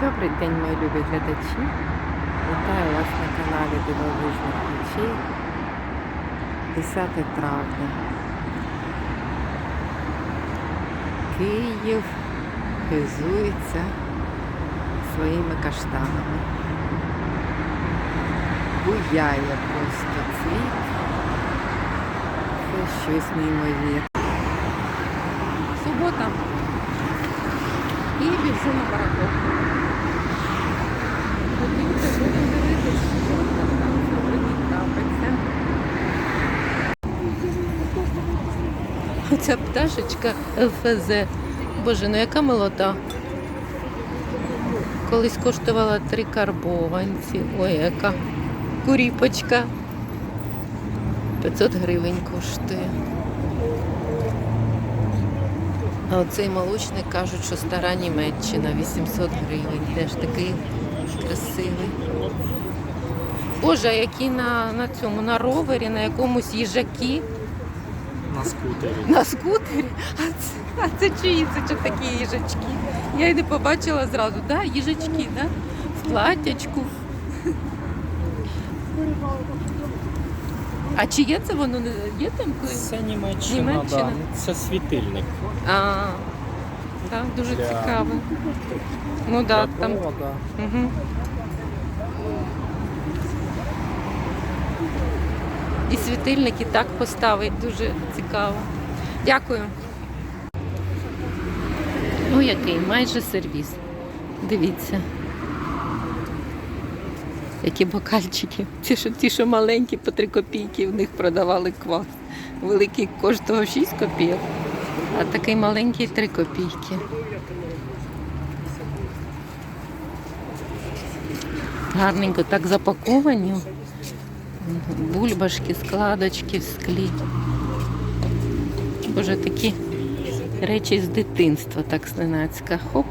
Добрий день, мої любі глядачі. Вітаю вас на каналі Дивовижних речей. 10 травня. Київ хизується своїми каштанами. Буяє просто цвіт. Це щось неймовірне. Субота. І біжу на парковку. Будемо. Оця пташечка ЛФЗ. Боже, ну яка милота. Колись коштувала три карбованці. Ой, яка куріпочка. 500 гривень коштує. А оцей молочник кажуть, що стара Німеччина, 800 гривень. Теж такий красивий. Боже, які на, на цьому, на ровері, на якомусь їжакі, На скутері. на скутері. А це, а це чиї? Це чи такі їжачки? Я й не побачила зразу. Да, їжачки, да? В платячку. А чи є це воно? Є там? Це Німеччина, Німеччина. Да. Це світильник. А, так, дуже Для- цікаво. Ну так, да, там. провода. Угу. І світильники так поставить, дуже цікаво. Дякую. Ну який, майже сервіс. Дивіться. Які бокальчики. Ті, що, ті, що маленькі, по 3 копійки, в них продавали квас. Великий коштував 6 копійок, а такий маленький 3 копійки. Гарненько так запаковані. Бульбашки, складочки в склі. Боже, такі речі з дитинства, так зненацька. Хоп.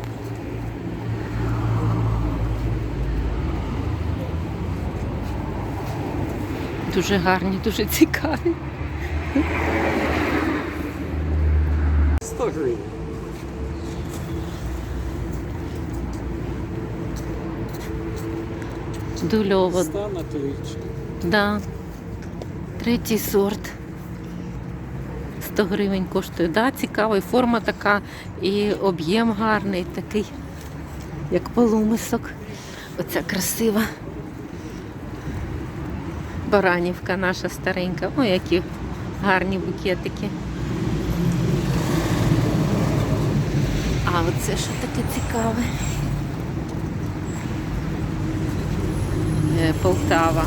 Дуже гарні, дуже цікаві. 100 гривень. Дульово. Стане тричі. Да. Третій сорт. 100 гривень коштує. Да, цікавий. Форма така і об'єм гарний, такий, як полумисок. Оця красива. Баранівка наша старенька. Ой, які гарні букетики. Оце що таке цікаве? Е, Полтава.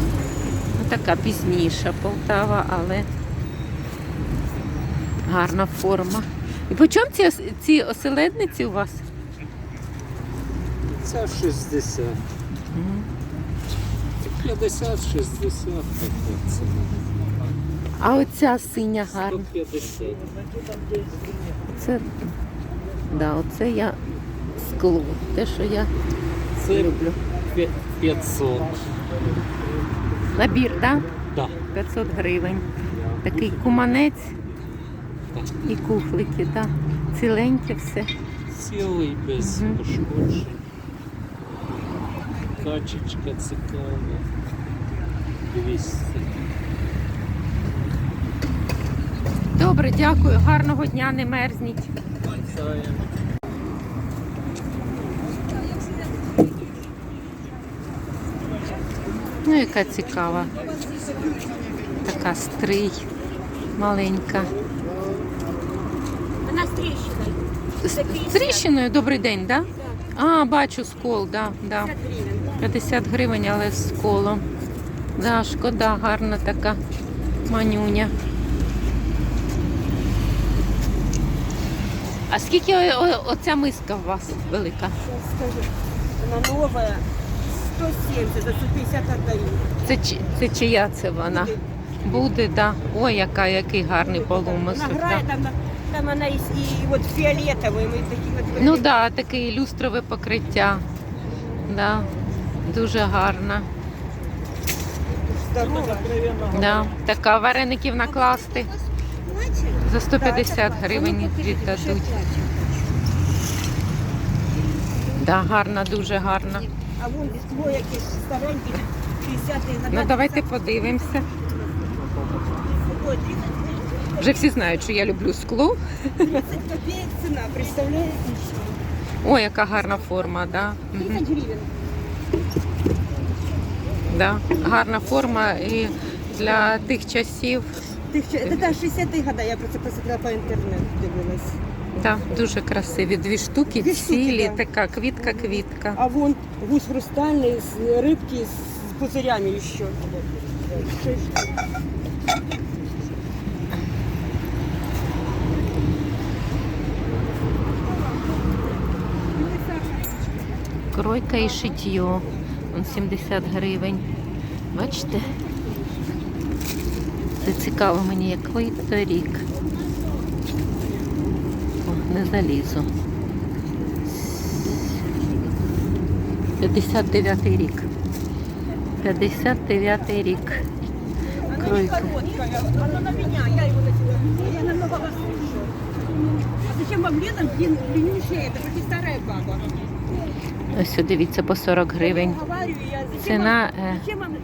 Ну, така пізніша Полтава, але гарна форма. І по чому ці, ці оселедниці у вас? Це 60. 50, 60, таке це. А оця синя гарна. 150. Це, да, оце я скло. Те, що я Це люблю. 500. Набір, так? Да. 500 гривень. Такий куманець Так. і кухлики, так. Ціленьке все. Цілий без Мгм. пошкоджень. Качечка цікава. 200. Добре, дякую. Гарного дня, не мерзніть. Ну, яка цікава. Така стрий маленька. Вона з тріщиною. З тріщиною добрий день, так? Да? А, бачу скол, да, да. 50 гривень. 50 гривень, але з колом. Да, шкода, гарна така манюня. А скільки о- о- оця миска у вас велика? Сейчас скажу. Вона нова. 170, за 150 отдаю. Це, чи- це чия це вона? Буде, да. Ой, яка, який гарний полумисок. Да. там, там вона і, і от фіолетовий, ми такі от. Ну так, да, таке люстрове покриття. Да. Дуже гарна. Здорова. Да. Така вареників накласти. За 150 гривень віддадуть. Да, гарна, дуже гарна. А вон скло якесь стареньке, 60-х годах. Ну давайте подивимося. Вже всі знають, що я люблю скло. 30 копеек ціна, представляєте? Ой, яка гарна форма, да. Мгм. 30 гривень. Да. Гарна форма і для тих часів. Тих, що- Це да, 60-х года, я про це посмотрела по інтернету, дивилась. Да, дуже красиві. Дві штуки Дві штуки, цілі, да. така квітка-квітка. А вон гусь хрустальний, з рибки з пузырями ще. Штук. Кройка і шитьо. Он 70 гривень. Бачите? Це цікаво мені, який то рік. О, не залізу. 59 рік. 59 рік. Кройка. зачем вам летом длин, длиннющая? Это почти старая баба. Ось дивіться по 40 гривень. Ціна зачем вам,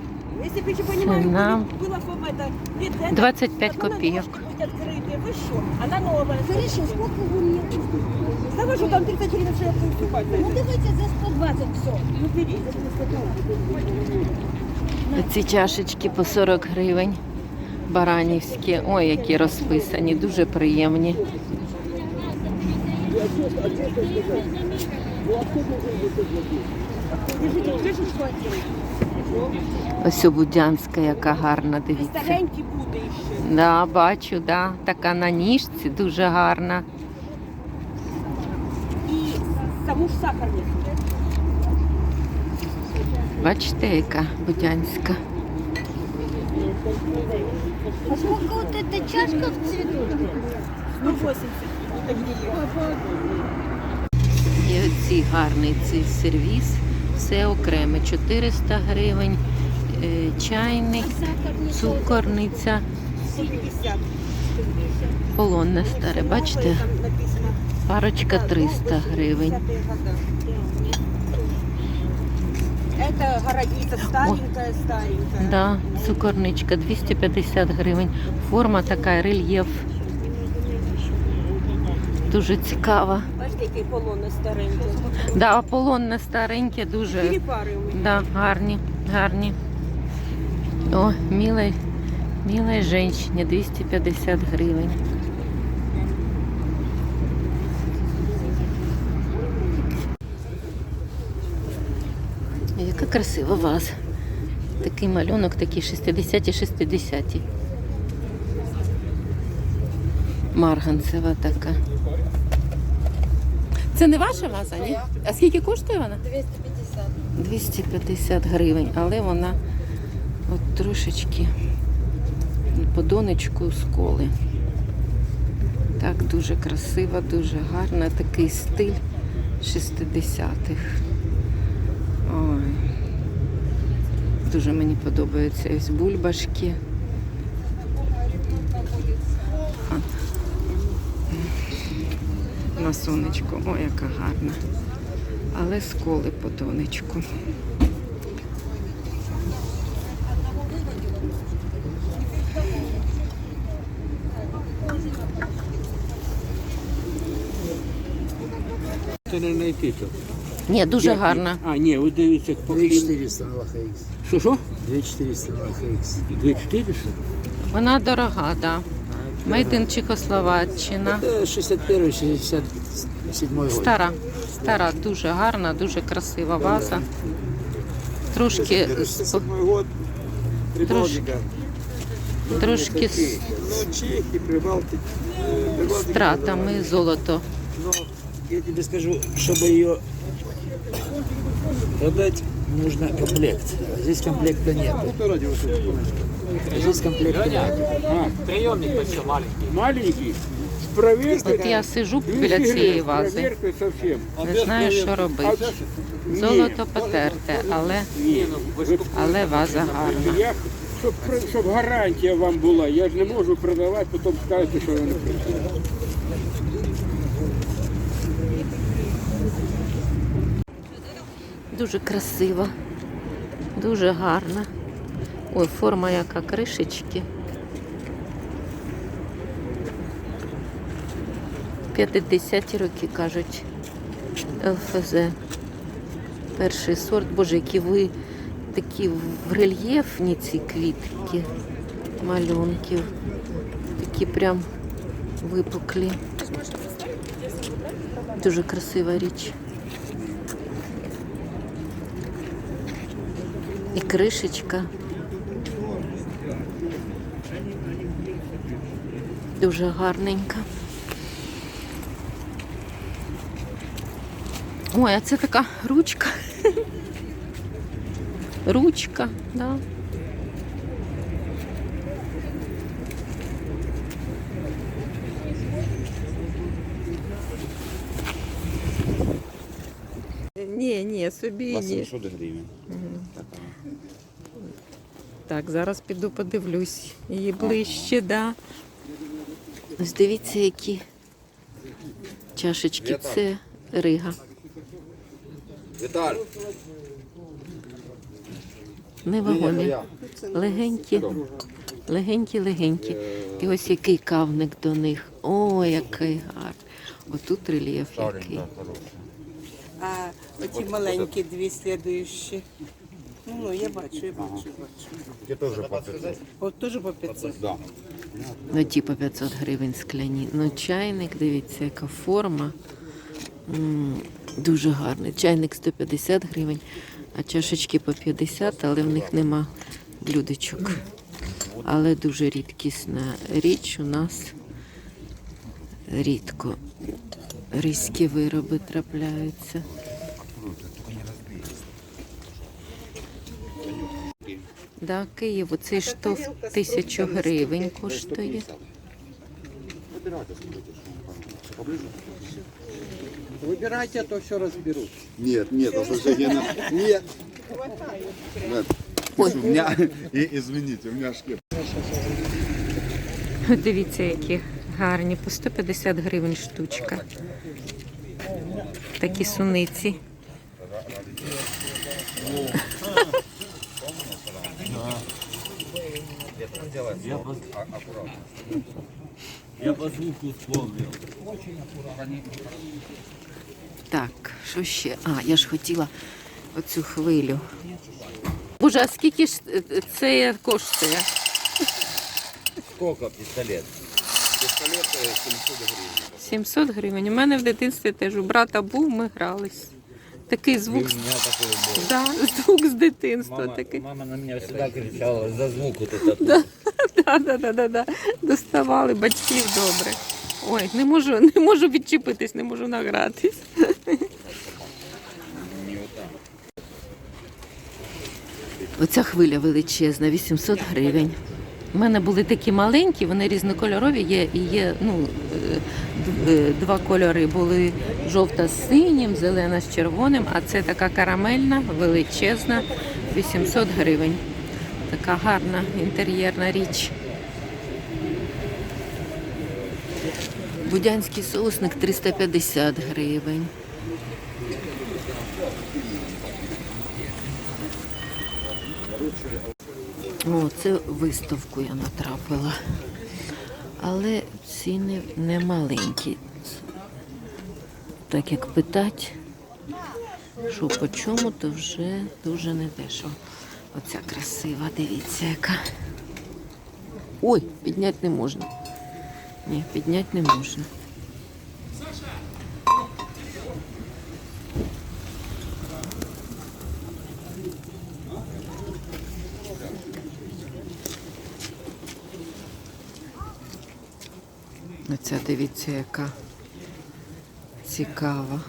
если бы еще понимали, Цена. было, было бы это, лет это, 25 так она копеек. ножки будут открытые, вы что? Она новая. Хорошо, сколько вы мне? Давай, что там 30 гривен, что я покупать. Ну, давайте за 120 все. Ну, бери. Ці чашечки по 40 гривень. Баранівські. Ой, які розписані, дуже приємні. Держите крышечку отдельно. Ось Будянська, яка гарна, дивіться. Старенький буде ще. Да, бачу, да. Така на ніжці, дуже гарна. І саму ж сахарницю. Бачите, яка Будянська. А сколько вот эта чашка в цвету? 180. Это где? І оці гарний цей сервіс. Все окреме. 400 гривень, е, чайник, цукорниця, полонне старе. Бачите, парочка 300 гривень. 60-е года. Это городица старенькая, старенькая. Да, цукорничка 250 гривень. Форма така, рельєф. Дуже цікава. Бачите, який полонне стареньке. Да, полонне стареньке, Чотири дуже пари у мене. да, гарні, гарні. О, милой, милой женщині 250 гривень. Яка красива ваза. Такий малюнок, такий 60-ті, 60-ті. Марганцева така. Це не ваша ваза, ні? А скільки коштує вона? 250. 250 гривень, але вона от трошечки по донечку сколи. Так, дуже красива, дуже гарна, такий стиль 60-х. Ой. Дуже мені подобаються ось бульбашки. А. На сонечку. Ой, яка гарна. Але сколи по донечку. Це не знайти то. Ні, дуже Як- гарна. А, ні, ви дивіться, по 2400 на ЛХХ. Що, що? 2400 на ЛХХ. 2400? Вона дорога, да. Мейдин Чехословаччина. Это 61 67 год. Стара, стара, дуже гарна, дуже красива ваза. Трошки, з- год. трошки, трошки з Ну, Чехи, Прибалтики. э, Прибалтики. стратами золото. Но я тебе скажу, чтобы ее продать, нужно комплект. А здесь комплекта нет. Ну. Здесь прийомник ось маленький. Маленький. С. От я сижу біля цієї вази. Не знаю, що робити. Золото потерте, але, але ваза гарна. Щоб, щоб гарантія вам була, я ж не можу продавати, потім скажете, що вона не працює. Дуже красива, дуже гарна. Ой, форма яка кришечки. 50 роки кажуть. ЛФЗ. Перший сорт. Боже, які ви такі в рельєфні ці квітки малюнків. Такі прям випуклі. Дуже красива річ. І кришечка. Дуже гарненька. Ой, а це така ручка. Ручка, да. Ні, ні, собі ні. 800 гривень. Так, зараз піду подивлюсь. Її ближче, да. Ось дивіться, які чашечки. Це рига. Віталь, Невагомі. Легенькі. Легенькі, легенькі. І ось який кавник до них. О, який гарний. Отут рельєф який. А оті маленькі дві слідуючі. Ну, ну, я бачу, я бачу, бачу. я теж по 500. От теж по 500. Да. Ну, ті по 500 гривень скляні. Ну, чайник, дивіться, яка форма. М, Дуже гарний. Чайник 150 гривень, а чашечки по 50, але в них нема блюдечок. Але дуже рідкісна річ у нас рідко. Різькі вироби трапляються. Да, Київ, оцей штоф тисячу гривень коштує. Вибирайте, а то все розберуть. Нет, нет, а слушай, я на... Нет. Нет. У меня, и, извините, у меня шкет. Дивіться, які гарні, по 150 гривень штучка. Такі суниці. Я по звуку вспомнил. Так, що ще? А, я ж хотіла оцю хвилю. Боже, а скільки ж е, це коштує? Сколько пистолет? Пистолет 700 гривен. 700 гривень. У мене в дитинстві теж у брата був, ми грались. Такий звук, у меня такой был. да, звук з дитинства Мама, такий. мама на меня всегда кричала за звук вот этот. Да. Да, да, да, да, да. Доставали батьків добре. Ой, не можу, не можу відчепитись, не можу награтись. Оця хвиля величезна, 800 гривень. У мене були такі маленькі, вони різнокольорові є. І є ну, е, д- е, два кольори були жовта з синім, зелена з червоним, а це така карамельна, величезна, 800 гривень. Така гарна інтер'єрна річ. Будянський соусник 350 гривень. О, це виставку я натрапила. Але ціни не маленькі. Так як питать, що по чому, то вже дуже недешево. Оця красива, дивіться, яка. Ой, підняти не можна. Ні, підняти не можна. Оця дивіться, яка цікава.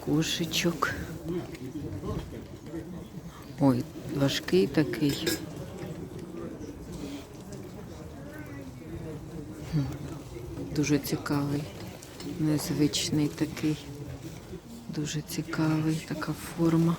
Кошечок. Ой, важкий такий. Дуже цікавий, незвичний такий. Дуже цікавий, така форма.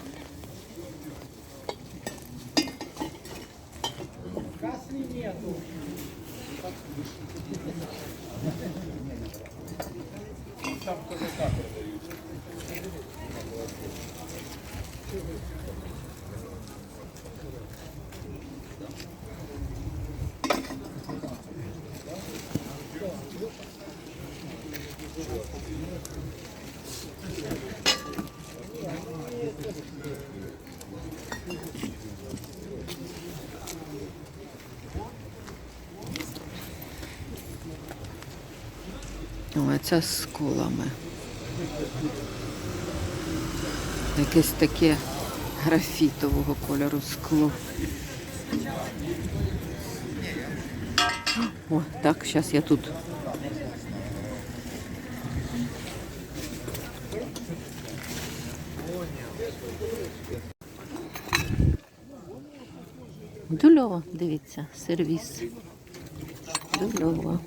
О, з колами. Якесь таке графітового кольору скло. О, так, зараз я тут. Дульова, дивіться, сервіс. Дульова.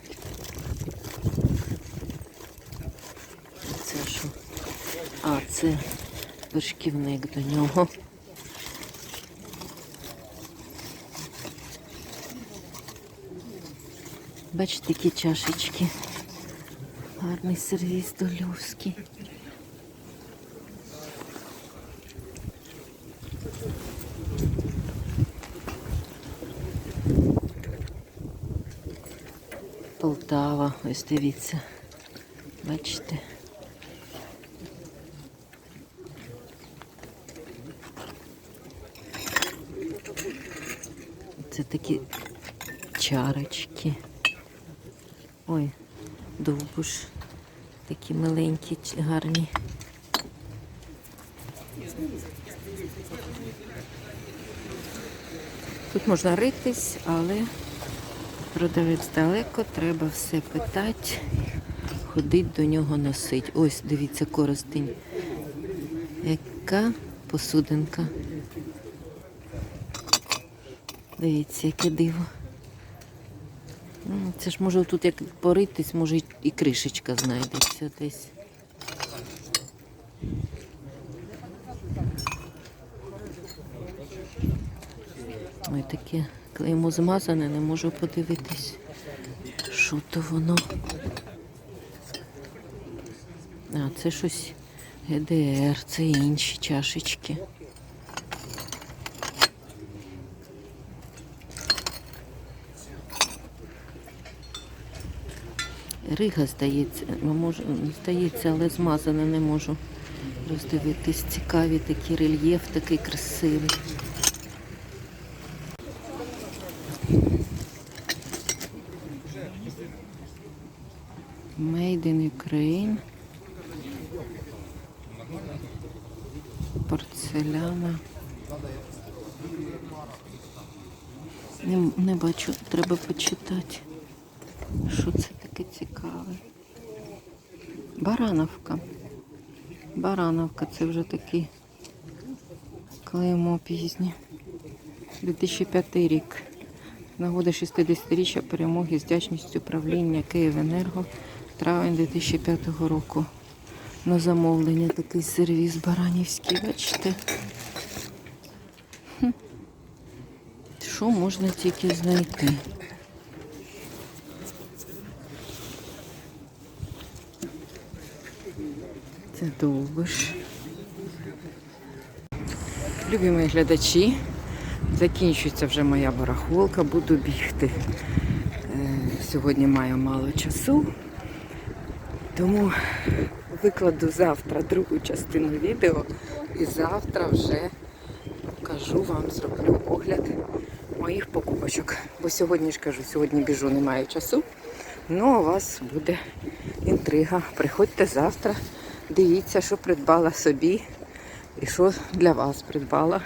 Це що? А, це вершківник до нього. Бачите, які чашечки. Гарний сервіс дольовський. Полтава, ось дивіться. Бачите? Це такі чарочки. Ой, довбуш. Такі маленькі, гарні. Тут можна ритись, але продавець далеко, треба все питати, ходить до нього носить. Ось, дивіться, коростень. Яка посудинка. Дивіться, яке диво. Це ж може тут як поритись, може і кришечка знайдеться десь. Ой, таке клеймо змазане, не можу подивитись, що то воно. А, це щось ГДР, це інші чашечки. Рига здається, ну, може, здається, але змазане не можу роздивитись. Цікаві такі рельєф, такий красивий. Made in Ukraine. Порцеляна. Не, не бачу, треба почитати. Що це таке цікаве? Барановка. Барановка, це вже такий клеймо пізнє. 2005 рік. З Нагоди 60-річчя перемоги з вдячністю правління Київенерго травень 2005 року. На замовлення такий сервіс баранівський, бачите? Що можна тільки знайти? Це довбиш. Любі мої глядачі, закінчується вже моя барахолка, буду бігти. Е, Сьогодні маю мало часу, тому викладу завтра другу частину відео і завтра вже покажу вам, зроблю огляд моїх покупочок. Бо сьогодні ж кажу, сьогодні біжу, немає часу. Ну, у вас буде інтрига. Приходьте завтра, дивіться, що придбала собі і що для вас придбала.